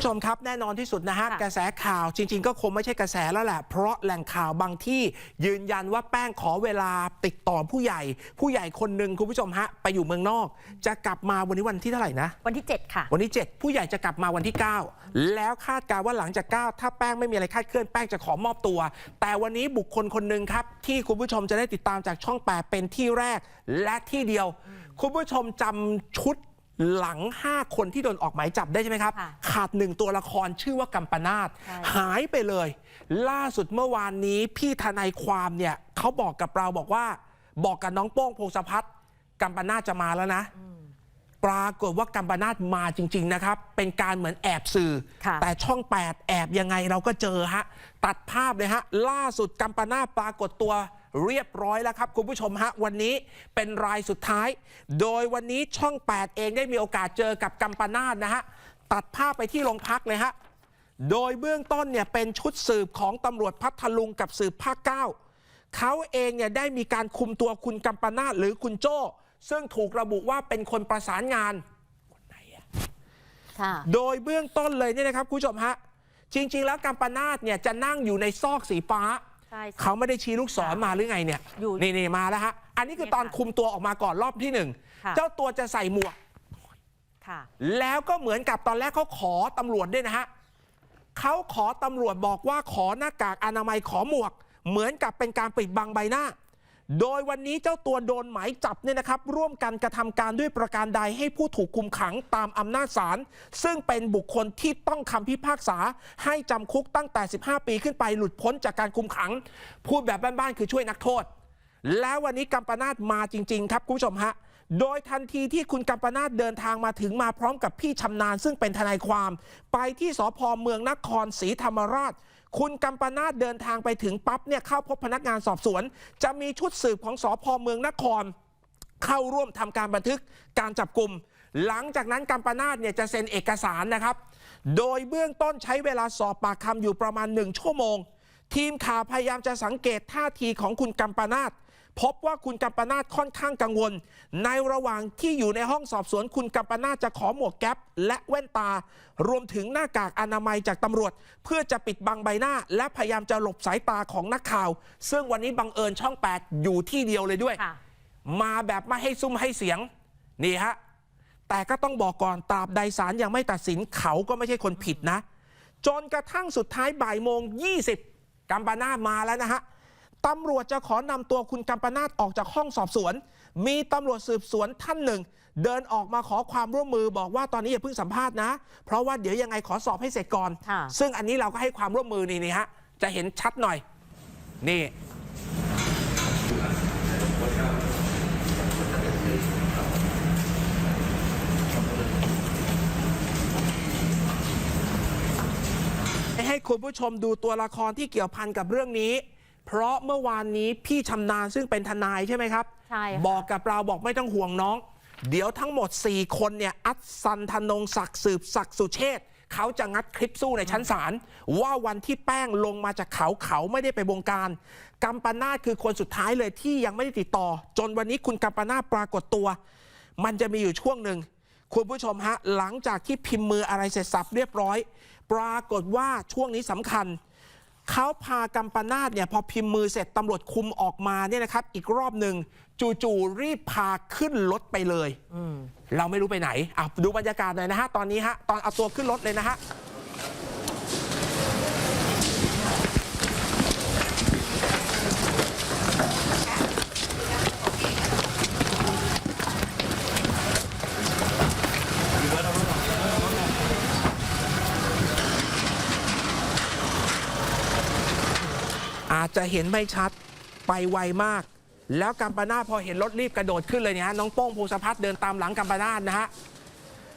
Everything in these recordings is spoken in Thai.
ผู้ชมครับแน่นอนที่สุดนะฮะค่ะกระแสข่าวจริง ๆ ก็คงไม่ใช่กระแสแล้วแหละ เพราะแหล่งข่าวบางที่ยืนยันว่าแป้งขอเวลาติดต่อผู้ใหญ่ ผู้ใหญ่คนหนึ่งคุณผู้ชมฮะไปอยู่เมืองนอก จะกลับมาวันนี้วันที่เท่าไหร่นะ วันที่ 7 ค่ะ วันที่ 7 ผู้ใหญ่จะกลับมาวันที่ 9 แล้วคาดการณ์ว่าหลังจาก 9 ถ้าแป้งไม่มีอะไรคาดเคลื่อนแป้งจะขอมอบตัว แต่วันนี้บุคคลคนหนึ่งครับที่คุณผู้ชมจะได้ติดตามจากช่อง 8 เป็นที่แรกและที่เดียว คุณผู้ชมจำชุด หลัง 5 คนที่โดนออกหมายจับได้ใช่ไหมครับค่ะขาดหนึ่งตัวละครชื่อว่ากัมปนาตใช่หายไปเลย ล่าสุดเมื่อวานนี้พี่ทนายความเนี่ยเขาบอกกับเราบอกว่า บอกกับน้องโป้งพงศพัฒน์กัมปนาตจะมาแล้วนะ ปรากฏว่ากัมปนาตมาจริง ๆ นะครับ เป็นการเหมือนแอบสื่อค่ะแต่ช่อง 8 แอบยังไงเราก็เจอฮะตัดภาพเลยฮะล่าสุดกัมปนาตปรากฏตัว เรียบร้อยแล้วครับ คุณผู้ชมฮะ วันนี้เป็นรายสุดท้าย โดยวันนี้ช่อง 8 เองได้มีโอกาสเจอกับกัมปนาตนะฮะ ตัดภาพไปที่โรงพักเลยฮะ โดยเบื้องต้นเนี่ยเป็นชุดสืบของตำรวจพัทลุงกับสืบภาคเก้าเขาเองเนี่ยได้มีการคุมตัวคุณกัมปนาตหรือคุณโจ้ ซึ่งถูกระบุว่าเป็นคนประสานงานค่ะโดยเบื้องต้นเลยเนี่ยนะครับคุณผู้ชมฮะจริง ๆ แล้วกัมปนาตเนี่ยจะนั่งอยู่ในซอกสีฟ้า ใช่ค่ะเขาไม่ได้ชี้ลูกศรมาหรือไงเนี่ยอยู่นี่นี่มาแล้วฮะ อันนี้คือตอนเนี่ยค่ะคุมตัวออกมาก่อนรอบที่หนึ่งค่ะ เจ้าตัวจะใส่หมวก ค่ะ แล้วก็เหมือนกับตอนแรกเขาขอตำรวจด้วยนะฮะเขาขอตำรวจบอกว่าขอหน้ากากอนามัยขอหมวก เหมือนกับเป็นการปิดบังใบหน้า โดยวันนี้เจ้าตัวโดนหมายจับเนี่ยนะครับ ร่วมกันกระทำการด้วยประการใดให้ผู้ถูกคุมขังตามอำนาจศาลซึ่งเป็นบุคคลที่ต้องคำพิพากษา ให้จำคุกตั้งแต่ 15 ปีขึ้นไปหลุดพ้นจากการคุมขัง พูดแบบบ้านๆคือช่วยนักโทษ แล้ววันนี้กัมปนาตมาจริง ๆ ครับคุณผู้ชมฮะ โดยทันทีที่คุณกัมปนาตเดินทางมาถึงมาพร้อมกับพี่ชำนาญซึ่งเป็นทนายความ ไปที่สพเมืองนครศรีธรรมราช คุณกัมปนาตเดินทางไปถึงปั๊บเนี่ยเข้าพบพนักงานสอบสวน จะมีชุดสืบของสพเมืองนคร เข้าร่วมทำการบันทึกการจับกลุ่มหลังจากนั้นกัมปนาตเนี่ยจะเซ็นเอกสารนะครับ โดยเบื้องต้นใช้เวลาสอบปากคำอยู่ประมาณหนึ่งชั่วโมง ทีมข่าวพยายามจะสังเกตท่าทีของคุณกัมปนาต พบว่าคุณกัมปนาตค่อนข้างกังวล ในระหว่างที่อยู่ในห้องสอบสวน คุณกัมปนาตจะขอหมวกแก๊ปและแว่นตา รวมถึงหน้ากากอนามัยจากตำรวจ เพื่อจะปิดบังใบหน้า และพยายามจะหลบสายตาของนักข่าว ซึ่งวันนี้บังเอิญช่อง 8 อยู่ที่เดียวเลยด้วย มาแบบไม่ให้ซุ่มให้เสียงนี่ฮะแต่ก็ต้องบอกก่อนตราบใดศาลยังไม่ตัดสินเขาก็ไม่ใช่คนผิดนะ จนกระทั่งสุดท้ายบ่ายโมง 20กัมปนาตมาแล้วนะฮะ ตำรวจจะขอนำตัวคุณกัมปนาตออกจากห้องสอบสวน มีตำรวจสืบสวนท่านหนึ่ง เดินออกมาขอความร่วมมือบอกว่าตอนนี้อย่าเพิ่งสัมภาษณ์นะ เพราะว่าเดี๋ยวยังไงขอสอบให้เสร็จก่อน ค่ะ ซึ่งอันนี้เราก็ให้ความร่วมมือนี่นี่ฮะจะเห็นชัดหน่อย นี่ ให้คุณผู้ชมดูตัวละครที่เกี่ยวพันกับเรื่องนี้ เพราะเมื่อวานนี้พี่ชำนาญซึ่งเป็นทนายใช่ไหมครับ ใช่ค่ะบอกกับเราบอกไม่ต้องห่วงน้อง เดี๋ยวทั้งหมด 4 คนเนี่ยอัศสันธนงศักดิ์สืบศักดิ์สุเชษฐ์เขาจะงัดคลิปสู้ในชั้นศาลว่าวันที่แป้งลงมาจากเขาเขาไม่ได้ไปบงการกัมปนาตคือคนสุดท้ายเลยที่ยังไม่ได้ติดต่อ จนวันนี้คุณกัมปนาตปรากฏตัว มันจะมีอยู่ช่วงหนึ่งคุณผู้ชมฮะหลังจากที่พิมพ์มืออะไรเสร็จสับเรียบร้อย ปรากฏว่าช่วงนี้สำคัญ เขาพากัมปนาตเนี่ยพอพิมพ์มือเสร็จตำรวจคุมออกมาเนี่ยนะครับ อีกรอบหนึ่งจู่ๆรีบพาขึ้นรถไปเลยเราไม่รู้ไปไหนอะดูบรรยากาศหน่อยนะฮะตอนนี้ฮะตอนเอาตัวขึ้นรถเลยนะฮะ อาจจะเห็นไม่ชัดไปไวมาก แล้วกัมปนาพอเห็นรถรีบกระโดดขึ้นเลยเนี่ยฮะน้องโป้งภูสพัฒน์เดินตามหลังกัมปนาตนะฮะ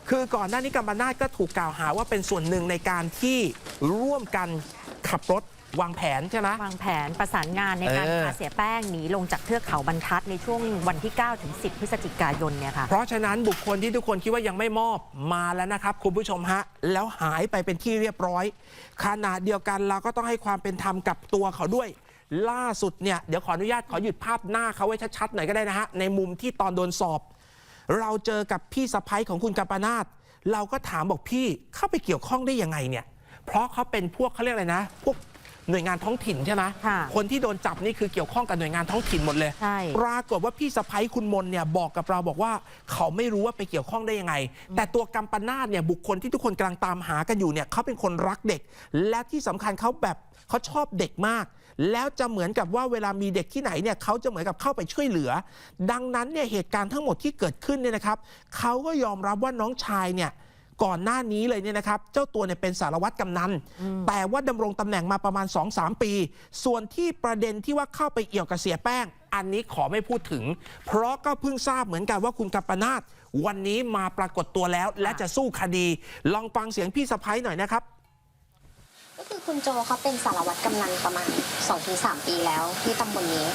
คือก่อนหน้านี้กัมปนาตก็ถูกกล่าวหาว่าเป็นส่วนหนึ่งในการที่ร่วมกันขับรถ วางแผนใช่ไหม วางแผนประสานงานในการเออ พาเสียแป้งหนีลงจากเทือกเขาบรรทัดในช่วงวันที่ 9 ถึง 10 พฤศจิกายนเนี่ยค่ะ เพราะฉะนั้นบุคคลที่ทุกคนคิดว่ายังไม่มอบมาแล้วนะครับคุณผู้ชมฮะ แล้วหายไปเป็นที่เรียบร้อยขณะเดียวกันเราก็ต้องให้ความเป็นธรรมกับตัวเขาด้วย ล่าสุดเนี่ยเดี๋ยวขออนุญาตขอหยุดภาพหน้าเขาไว้ชัดๆหน่อยก็ได้นะฮะ ในมุมที่ตอนโดนสอบ เราเจอกับพี่สะพ้ยของคุณกัมปนาตเราก็ถามบอกพี่เข้าไปเกี่ยวข้องได้ยังไงเนี่ย เพราะเขาเป็นพวกเขาเรียกอะไรนะ พวก หน่วยงานท้องถิ่นใช่ไหมค่ะคนที่โดนจับนี่คือเกี่ยวข้องกับหน่วยงานท้องถิ่นหมดเลย ใช่ปรากฏว่าพี่สะพ้ยคุณมนเนี่ยบอกกับเราบอกว่า เขาไม่รู้ว่าไปเกี่ยวข้องได้ยังไง แต่ตัวกัมปนาตเนี่ยบุคคลที่ทุกคนกำลังตามหากันอยู่เนี่ยเขาเป็นคนรักเด็ก และที่สำคัญเขาแบบเขาชอบเด็กมาก แล้วจะเหมือนกับว่าเวลามีเด็กที่ไหนเนี่ยเขาจะเหมือนกับเข้าไปช่วยเหลือ ดังนั้นเนี่ยเหตุการณ์ทั้งหมดที่เกิดขึ้นเนี่ยนะครับเขาก็ยอมรับว่าน้องชายเนี่ย ก่อนหน้านี้เลยเนี่ยนะครับ เจ้าตัวเนี่ยเป็นสารวัตรกำนัน แต่ว่าดำรงตำแหน่งมาประมาณ 2-3 ปี ส่วนที่ประเด็นที่ว่าเข้าไปเอี่ยวกับเสียแป้ง อันนี้ขอไม่พูดถึง เพราะก็เพิ่งทราบเหมือนกันว่าคุณกัปปนาตวันนี้มาปรากฏตัวแล้ว และจะสู้คดี ลองฟังเสียงพี่สะพ้ยหน่อยนะครับก็คือคุณโจเขาเป็นสารวัตรกำนันประมาณ 2-3 ปีแล้วที่ตำบลนี้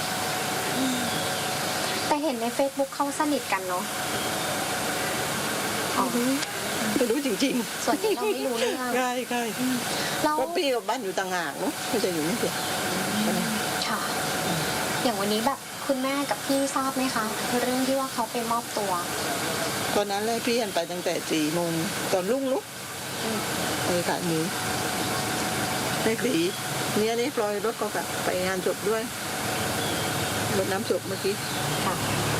แต่เห็นใน Facebook เขาสนิทกันเนาะอ๋อไม่ รู้จริงส่วนนี้เราไม่รู้เรื่องๆใช่ใช่แล้วก็พี่กับบ้านอยู่ต่างหากเนาะไม่จะอยู่ไม่เกี่ยวค่ะ อย่างวันนี้แบบคุณแม่กับพี่ทราบไหมคะเรื่องที่ว่าเขาไปมอบตัวตอนนั้นเลยพี่ยันไปตั้งแต่สี่โมงตอนรุ่งลุกไปขายหมูให้สีเนี่ยนี่ปล่อยรถก็กลับไปงานศพด้วยรถน้ำศพเมื่อกี้ค่ะอ๋อ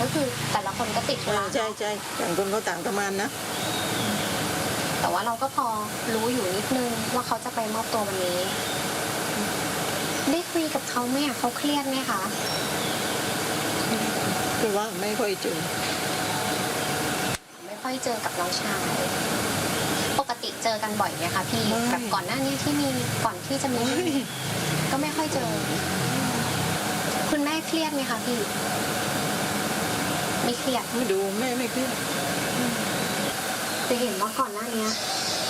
ก็คือแต่ละคนก็ติดธุใช่ระใช่ใช่ต่างคนก็ต่างทำงานนะ แต่ว่าเราก็พอรู้อยู่นิดนึงว่าเขาจะไปมอบตัววันนี้ ได้คุยกับเขาไหมอะเขาเครียดไหมคะคือว่าไม่ค่อยเจอ ไม่ค่อยเจอกับน้องชาย ปกติเจอกันบ่อยไหมคะพี่ไม่ แบบก่อนหน้านี้ที่มีก่อนที่จะมีไม่ก็ไม่ค่อยเจอ คุณแม่เครียดไหมคะพี่ ไม่เครียดไม่ดูแม่ไม่เครียดจะเห็นว่าก่อนหน้านี้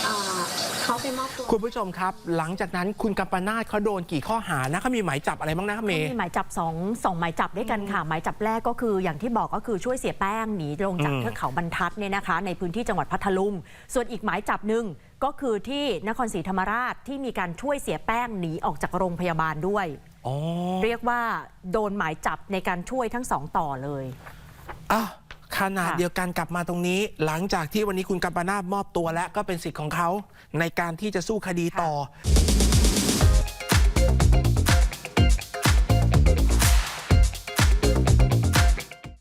เอ่อเขาไปมอบตัวคุณผู้ชมครับ หลังจากนั้นคุณกัปปนาตเขาโดนกี่ข้อหานะเขามีหมายจับอะไรบ้างนะครับเมย์มีหมายจับสองสองหมายจับด้วยกันค่ะ หมายจับแรกก็คืออย่างที่บอกก็คือช่วยเสียแป้งหนีลงจากอืมเทือกเขาบรรทัดเนี่ยนะคะ ในพื้นที่จังหวัดพัทลุงส่วนอีกหมายจับหนึ่งก็คือที่นครศรีธรรมราชที่มีการช่วยเสียแป้งหนีออกจากโรงพยาบาลด้วยอ๋อเรียกว่าโดนหมายจับในการช่วยทั้งสองต่อเลย อะขนาดค่ะเดียวกันกลับมาตรงนี้ หลังจากที่วันนี้คุณกัปปนาตมอบตัวแล้วก็เป็นสิทธิ์ของเขาในการที่จะสู้คดีต่อ